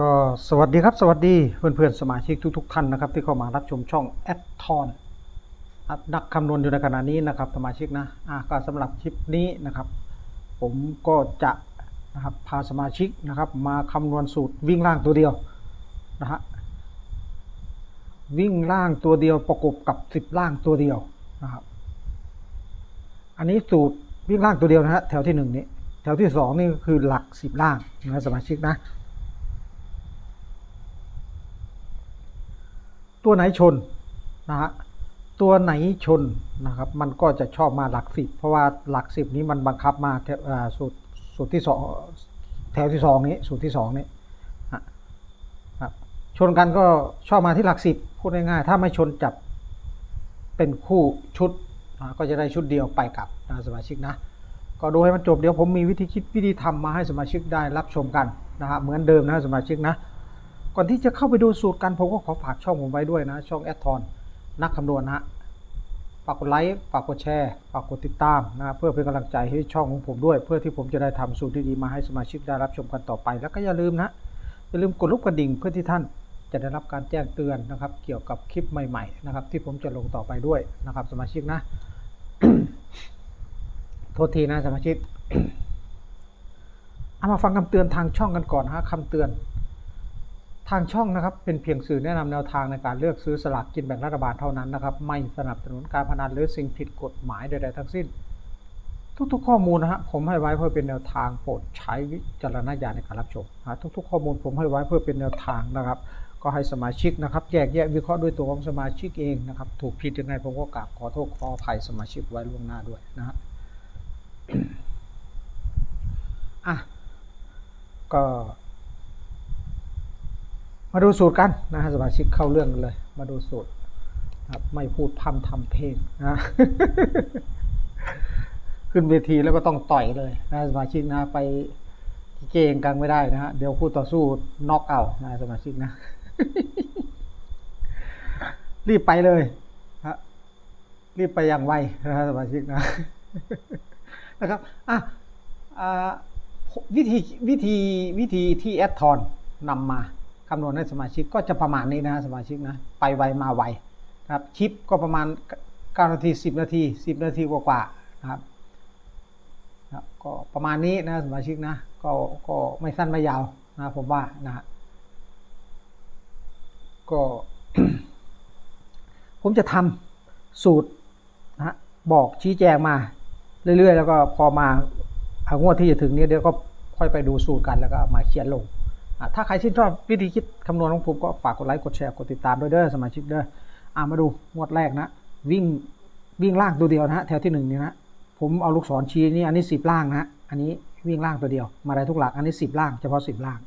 ก็สวัสดีครับ สวัสดีเพื่อนๆสมาชิกทุกๆท่านนะครับ ที่เข้ามารับชมช่องแอดทอนนักคำนวณอยู่ในขณะนี้นะครับ สมาชิกนะอะก็สำหรับคลิปนี้นะครับ ผมก็จะนะครับพาสมาชิกนะครับ มาคำนวณสูตรวิ่งล่างตัวเดียวนะฮะวิ่งล่างตัวเดียวประกบกับสิบล่างตัวเดียวนะครับ อันนี้สูตรวิ่งล่างตัวเดียวนะฮะแถวที่หนึ่งนี้แถวที่สองนี่คือหลักสิบล่างนะสมาชิกนะ ตัวไหนชนนะฮะตัวไหนชนนะครับ มันก็จะชอบมาหลักสิบเพราะว่าหลักสิบนี้มันบังคับมาแถวสูตรสูตรที่สองแถวที่สองนี้สูตรที่สองนี้ครับชนกันก็ชอบมาที่หลักสิบพูดง่ายๆถ้าไม่ชนจับเป็นคู่ชุดก็จะได้ชุดเดียวไปกลับนะสมาชิกนะก็ดูให้มันจบเดี๋ยวผมมีวิธีคิดวิธีทำมาให้สมาชิกได้รับชมกันนะฮะเหมือนเดิมนะสมาชิกนะ ก่อนที่จะเข้าไปดูสูตรกันผมก็ขอฝากช่องผมไว้ด้วยนะ ช่องแอดทอนนักคำนวณนะฮะฝากกดไลค์ฝากกดแชร์ฝากกดติดตามนะเพื่อเป็นกำลังใจให้ช่องของผมด้วย เพื่อที่ผมจะได้ทำสูตรดีๆมาให้สมาชิกได้รับชมกันต่อไป แล้วก็อย่าลืมนะอย่าลืมกดรูปกระดิ่งเพื่อที่ท่านจะได้รับการแจ้งเตือนนะครับ เกี่ยวกับคลิปใหม่ๆนะครับ ที่ผมจะลงต่อไปด้วยนะครับ สมาชิกนะ โทษทีนะสมาชิกเอามาฟังคำเตือนทางช่องกันก่อนฮะคำเตือน ทางช่องนะครับเป็นเพียงสื่อแนะนำแนวทางในการเลือกซื้อสลากกินแบ่งรัฐบาลเท่านั้นนะครับ ไม่สนับสนุนการพนันหรือสิ่งผิดกฎหมายใดๆทั้งสิ้น ทุกๆ ข้อมูลนะฮะผมให้ไว้เพื่อเป็นแนวทางโปรดใช้วิจารณญาณในการรับชมนะทุก ๆ ข้อมูลผมให้ไว้เพื่อเป็นแนวทางนะครับ ก็ให้สมาชิกนะครับ แยกแยะวิเคราะห์ด้วยตัวของสมาชิกเองนะครับ ถูกผิดยังไงผมก็กราบขอโทษขออภัยสมาชิกไว้ล่วงหน้าด้วยนะฮะอะก็ มาดูสูตรกันนะฮะสมาชิกเข้าเรื่องกันเลย มาดูสูตรครับไม่พูดพร่ำทำเพลงนะขึ้นเวทีแล้วก็ต้องต่อยเลยนะสมาชิกนะไปเกงกลางไม่ได้นะฮะเดี๋ยวคู่ต่อสู้น็อกเอานะสมาชิกนะ รีบไปเลยฮะรีบไปอย่างไวนะฮะสมาชิกนะนะครับอะอ่าวิธีวิธีวิธีที่แอดทอนนำมา คำนวณให้สมาชิกก็จะประมาณนี้นะสมาชิกนะไปไวมาไวนะครับคลิปก็ประมาณ9นาที 10 นาที 10 นาทีกว่าๆนะครับครับก็ประมาณนี้นะสมาชิกนะก็ก็ไม่สั้นไม่ยาวนะผมว่านะก็ ผมจะทำสูตรนะฮะบอกชี้แจงมา เรื่อยๆ แล้วก็พอมาเอางวดที่จะถึงนี้เดี๋ยวก็ค่อยไปดูสูตรกันแล้วก็มาเขียนลง ถ้าใครชื่นชอบวิธีคิดคำนวณของผมก็ฝากกดไลค์กดแชร์กดติดตามด้วยเด้อสมาชิกเด้ออะมาดูงวดแรกนะ วิ่งวิ่งล่างตัวเดียวนะฮะแถวที่หนึ่งนี่นะผมเอาลูกศรชี้นี่อันนี้สิบล่างนะอันนี้วิ่งล่างตัวเดียว มาได้ทุกหลักอันนี้สิบล่างเฉพาะสิบล่าง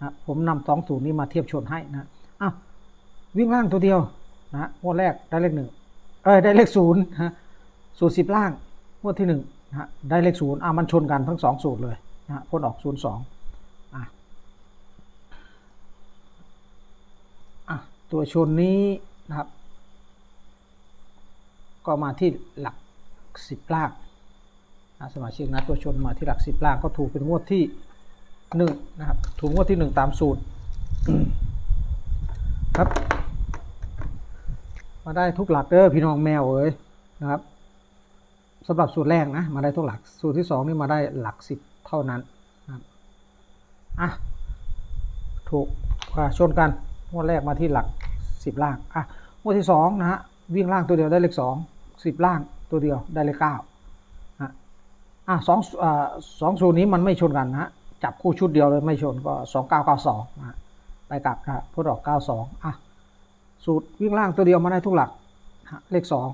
นะผมนำสองสูตรนี้มาเทียบชนให้นะอ้าววิ่งล่างตัวเดียวนะงวดแรกได้เลขหนึ่งเออได้เลขศูนย์ฮะสูตรสิบล่างงวดที่หนึ่งนะได้เลขศูนย์อะมันชนกันทั้งสองสูตรเลยนะฮะพ้นออกศูนย์สองอะอะ ตัวชนนี้นะครับ ก็มาที่หลักสิบล่างนะสมาชิกนะตัวชนมาที่หลักสิบล่างก็ถูกเป็นงวดที่หนึ่งนะครับ ถูกงวดที่หนึ่งตามสูตรครับ มาได้ทุกหลักเด้อพี่น้องแมวเอ้ยนะครับสำหรับสูตรแรกนะมาได้ทุกหลักสูตรที่สองนี่มาได้หลักสิบเท่านั้นนะครับอะถูกชนกัน งวดแรกมาที่หลักสิบล่าง อะงวดที่สองนะฮะ วิ่งล่างตัวเดียวได้เลขสองสิบล่างตัวเดียวได้เลขเก้าอะอะสองอ่าสองสูตรนี้มันไม่ชนกันนะฮะ จับคู่ชุดเดียวเลยไม่ชนก็สองเก้าเก้าสองนะไปกลับนะพุทธออกเก้าสองอะ สูตรวิ่งล่างตัวเดียวมาได้ทุกหลักฮะเลขสอง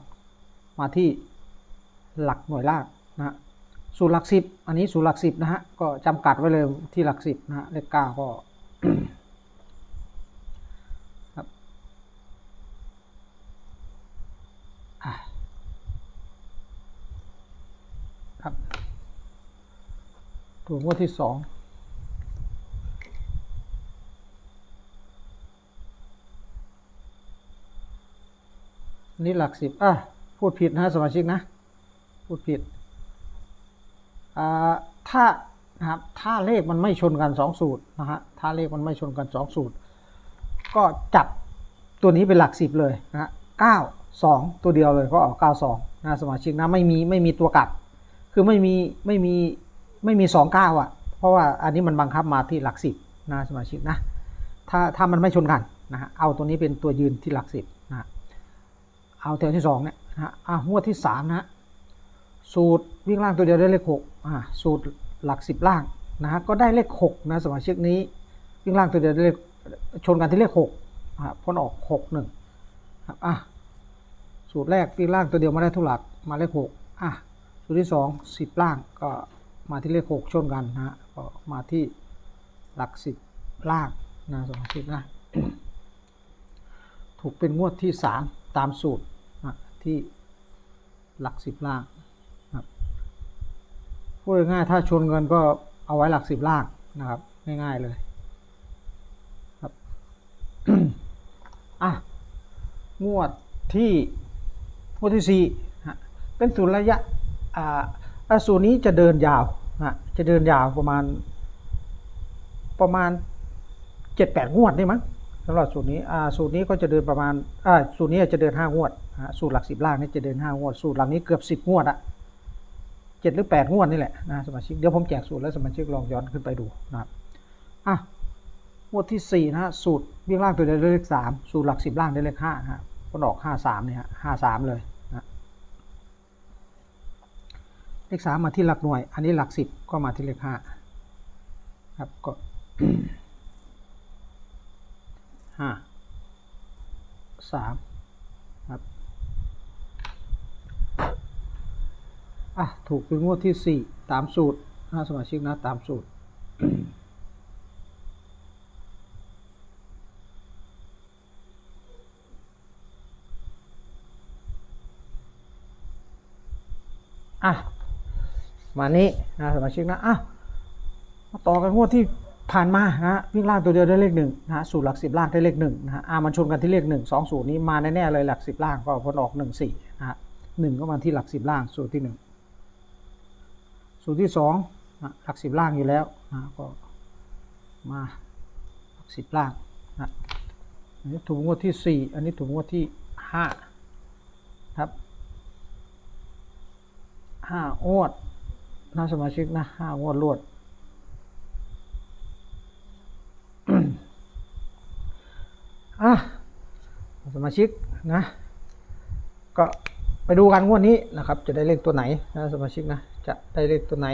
มาที่หลักหน่วยล่างนะฮะสูตรหลักสิบอันนี้สูตรหลักสิบนะฮะ ก็จำกัดไว้เลยที่หลักสิบนะฮะ เลขเก้าก็ ครับอะครับ ตัวงวดที่สองนี่หลักสิบอะ พูดผิดนะสมาชิกนะ พูดผิด อ่า ถ้านะครับถ้าเลขมันไม่ชนกันสองสูตรนะฮะ ถ้าเลขมันไม่ชนกันสองสูตร ก็จับตัวนี้เป็นหลักสิบเลยนะฮะเก้าสองตัวเดียวเลยก็ออกเก้าสองนะสมาชิกนะไม่มีไม่มีตัวกลับ คือไม่มีไม่มี ไม่มีสองเก้าอะ เพราะว่าอันนี้มันบังคับมาที่หลักสิบนะสมาชิกนะ ถ้าถ้ามันไม่ชนกันนะฮะเอาตัวนี้เป็นตัวยืนที่หลักสิบนะเอาแถวที่สองเนี่ยนะอะงวที่สามนะสูตรวิ่งล่างตัวเดียวได้เลขหกอ่าสูตรหลักสิบล่างนะฮะก็ได้เลขหกนะสมาชิกนี้ วิ่งล่างตัวเดียวได้เลขชนกันที่เลขหกอะพ้นออกหกหนึ่งอะสูตรแรกวิ่งล่างตัวเดียวมาได้ทุกหลักมาเลขหกอะสูตรที่สองสิบล่างก็ มาที่เลขหกชนกันนะฮะก็มาที่หลักสิบล่างนะสมาชิกนะถูกเป็นงวดที่สามตามสูตรนะที่หลักสิบล่างนะครับพูดง่ายถ้าชนเงินก็เอาไว้หลักสิบล่างนะครับง่ายๆเลยครับอะงวดที่งวดที่สี่เป็นสูตรระยะอ่าอ่าสูตรนี้จะเดินยาว นะจะเดินยาวประมาณ ประมาณเจ็ดแปดงวดนี่มั้งสำหรับสูตรนี้อ่าสูตรนี้ก็จะเดินประมาณอ่าสูตรนี้จะเดินห้างวดอ่าสูตรหลักสิบล่างนี่จะเดินห้างวด สูตรหลังนี้เกือบสิบงวดอะเจ็ดหรือแปดงวดนี่แหละนะสมาชิกเดี๋ยวผมแจกสูตรแล้วสมาชิกลองย้อนขึ้นไปดูนะครับอะงวดที่สี่นะฮะสูตรวิ่งล่างตัวเดียวได้เลขสามสูตรหลักสิบล่างได้เลขห้านะฮะก็ออกห้าสามเนี่ยฮะห้าสามเลยนะ เลขสามมาที่หลักหน่วย อันนี้หลักสิบก็มาที่เลขห้าครับก็ห้าสามครับอะถูกเป็นงวดที่สี่ตามสูตรนะสมาชิกนะตามสูตรอะ มานี้นะสมาชิกนะอะมาต่อกันงวดที่ผ่านมานะฮะวิ่งล่างตัวเดียวได้เลขหนึ่งนะฮะสูตรหลักสิบล่างได้เลขหนึ่งนะฮะอ่ามันชนกันที่เลขหนึ่งสองสูตรนี้มาแน่ๆเลยหลักสิบล่างก็ผลออกหนึ่งสี่นะฮะหนึ่งก็มาที่หลักสิบล่างสูตรที่หนึ่งสูตรที่สองนะหลักสิบล่างอยู่แล้วนะก็มาหลักสิบล่างนะอันนี้ถูกงวดที่สี่อันนี้ถูกงวดที่ห้าครับห้างวด นะสมาชิกนะห้างวดรวด อะสมาชิกนะ ก็ไปดูกันงวดนี้นะครับ จะได้เลขตัวไหนนะสมาชิกนะ จะได้เลขตัวไหน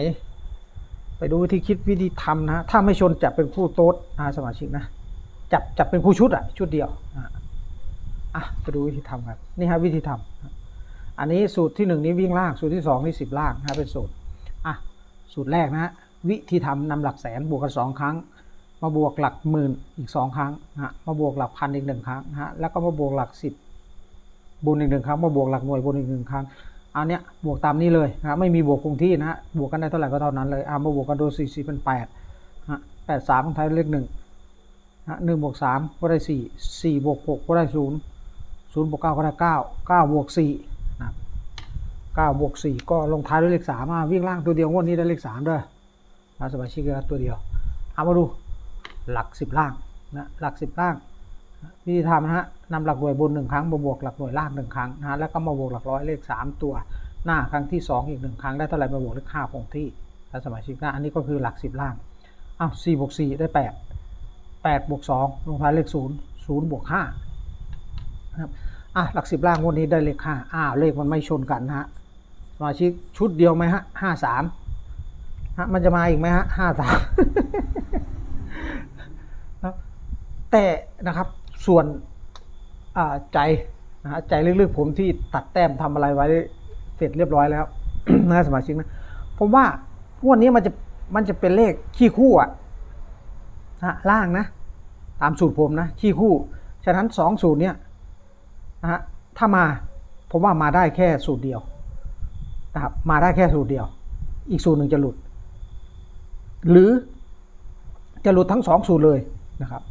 ไปดูวิธีคิดวิธีทำนะถ้าไม่ชนจับเป็นคู่โต๊ดนะสมาชิกนะ จับจับเป็นคู่ชุดอะชุดเดียวอะอะไปดูวิธีทำครับนี่ฮะวิธีทำอันนี้สูตรที่หนึ่งนี้วิ่งล่าง สูตรที่สองนี่สิบล่างนะเป็นสูตร อะสูตรแรกนะฮะวิธีทำนำหลักแสนบวกกันสองครั้ง มาบวกหลักหมื่นอีกสองครั้งนะฮะมาบวกหลักพันอีกหนึ่งครั้งนะฮะแล้วก็มาบวกหลักสิบบนอีกหนึ่งครั้งมาบวกหลักหน่วยบนอีกหนึ่งครั้งอันเนี้ยบวกตามนี้เลยนะไม่มีบวกคงที่นะฮะบวกกันได้เท่าไหร่ก็เท่านั้นเลยอ่ามาบวกกันดยสี่สี่เป็นแปดฮะแปดสามท้ายด้วยเลขหนึ่งฮะหนึ่งบวกสามก็ได้สี่สี่บวกหกก็ได้ศูนย์ศูนย์บวกเก้าก็ได้เก้าเก้าบวกสี่ นะครับเก้าบวกสี่ก็ลงท้ายด้วยเลขสามอะวิ่งล่างตัวเดียวงวดนี้ได้เลขสามด้อนะสมาชิกก็ตัวเดียวเอามาดูหลักสิบล่างนะหลักสิบล่าง วิธีทำนะฮะนำหลักหน่วยบนหนึ่งครั้งมาบวกหลักหน่วยล่างหนึ่งครั้งนะฮะแล้วก็มาบวกหลักร้อยเลขสามตัวหน้าครั้งที่สองอีกหนึ่งครั้งได้เท่าไหร่มาบวกเลขห้าคงที่ถ้าสมาชิกนะอันนี้ก็คือหลักสิบล่างอ้าวสี่บวกสี่ได้แปดแปดบวกสองลงท้ายเลขศูนย์ศูนย์บวกห้านะครับอะหลักสิบล่างวันนี้ได้เลขห้าอ้าวเลขมันไม่ชนกันนะฮะ สมาชิกชุดเดียวไหมฮะห้าสามฮะมันจะมาอีกไหมฮะห้าสามแต่นะครับส่วนใจนะฮะใจลึกๆผมที่ตัดแต้มทำอะไรไว้เสร็จเรียบร้อยแล้วนะสมาชิกนะผมว่างวดนี้มันจะมันจะเป็นเลขขี้คู่อะนะล่างนะ ตามสูตรผมนะขี้คู่ ฉะนั้นสองสูตรเนี้ยนะฮะถ้ามาผมว่ามาได้แค่สูตรเดียว นะครับมาได้แค่สูตรเดียว อีกสูตรหนึ่งจะหลุด หรือจะหลุดทั้งสองสูตรเลยนะครับ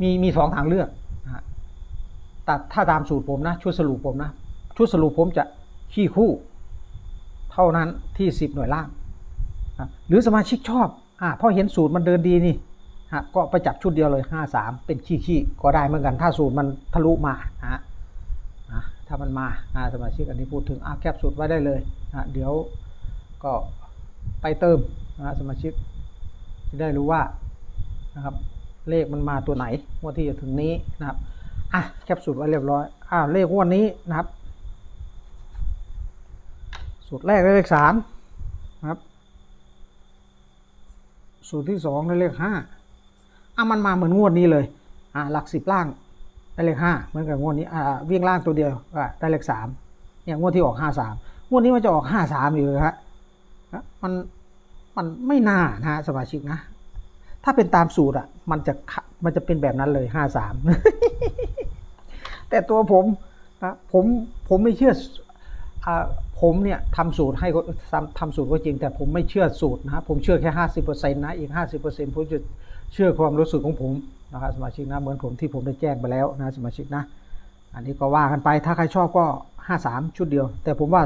มีมีสองทางเลือกนะแต่ถ้าตามสูตรผมนะชุดสรุปผมนะชุดสรุปผมจะขี้คู่ เท่านั้นที่สิบหน่วยล่างนะหรือสมาชิกชอบอ่าพอเห็นสูตรมันเดินดีนี่ฮะก็ไปจับชุดเดียวเลยห้าสามเป็นขี้ขี้ก็ได้เหมือนกัน ถ้าสูตรมันทะลุมานะฮะ ถ้ามันมาสมาชิกอันนี้พูดถึงอะแคปสูตรไว้ได้เลยนะเดี๋ยวก็ไปเติมนะสมาชิกจะได้รู้ว่านะครับเลขมันมาตัวไหนงวดที่จะถึงนี้นะครับอะแคปสูตรไว้เรียบร้อยอ่าเลขงวดนี้นะครับ สูตรแรกได้เลขสามนะครับ สูตรที่สองได้เลขห้าอะมันมาเหมือนงวดนี้เลยอะหลักสิบล่าง ได้เลขห้าเหมือนกับงวดนี้อ่าวิ่งล่างตัวเดียวได้เลขสามเนี่ยงวดที่ออกห้าสามงวดนี้มันจะออกห้าสามอยู่เลยฮะมันมันไม่น่านะฮะสมาชิกนะ ถ้าเป็นตามสูตรอะ มันจะมันจะเป็นแบบนั้นเลยห้าสามแต่ตัวผมนะผมผมไม่เชื่ออ่าผมเนี่ยทำสูตรให้ทำทำสูตรก็จริง แต่ผมไม่เชื่อสูตรนะผมเชื่อแค่ห้าสิบเปอร์เซ็นต์นะอีกห้าสิบเปอร์เซ็นต์ผมจะเชื่อความรู้สึกของผม นะครับสมาชิกนะเหมือนผมที่ผมได้แจ้งไปแล้วนะสมาชิกนะ อันนี้ก็ว่ากันไปถ้าใครชอบก็ห้าสามชุดเดียว แต่ผมว่า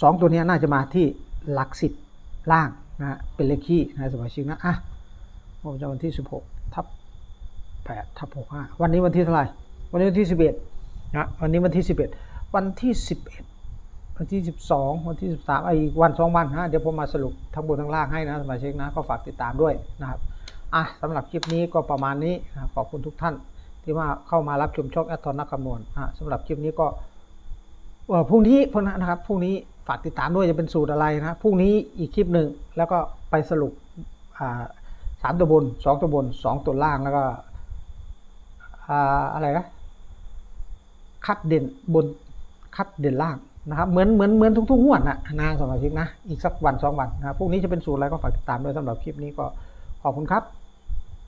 สองตัวนี้น่าจะมาที่หลักสิบล่างนะเป็นเลขคี่นะสมาชิกนะอะผมจะวันที่สิบหกทับแปดทับหกวันนี้วันที่เท่าไหร่ วันนี้วันที่สิบเอ็ดนะวันนี้วันที่สิบเอ็ดวันที่สิบเอ็ดวันที่สิบสองวันที่สิบสามไอ้วันสองวันนะเดี๋ยวผมมาสรุปทั้งบนทั้งล่างให้นะสมาชิกนะก็ฝากติดตามด้วยนะครับ อะสำหรับคลิปนี้ก็ประมาณนี้ขอบคุณทุกท่านที่มาเข้ามารับชมช่องแอดทอนนักคำนวณอะสำหรับคลิปนี้ก็เอ่อพรุ่งนี้พนี้นะครับพรุ่งนี้ฝากติดตามด้วยจะเป็นสูตรอะไรนะพรุ่งนี้อีกคลิปหนึ่งแล้วก็ไปสรุปอ่าสามตัวบนสองตัวบนสองตัวล่างแล้วก็อ่าอะไรนะคัดเด่นบนคัดเด่นล่างนะครับเหมือนเหมือนเหมือนทุกๆงวดนะนะสมาชิกนะ อีกสักวันสองวันนะครับพวกนี้จะเป็นสูตรอะไรก็ฝากติดตามด้วยสำหรับคลิปนี้ก็ขอบคุณครับ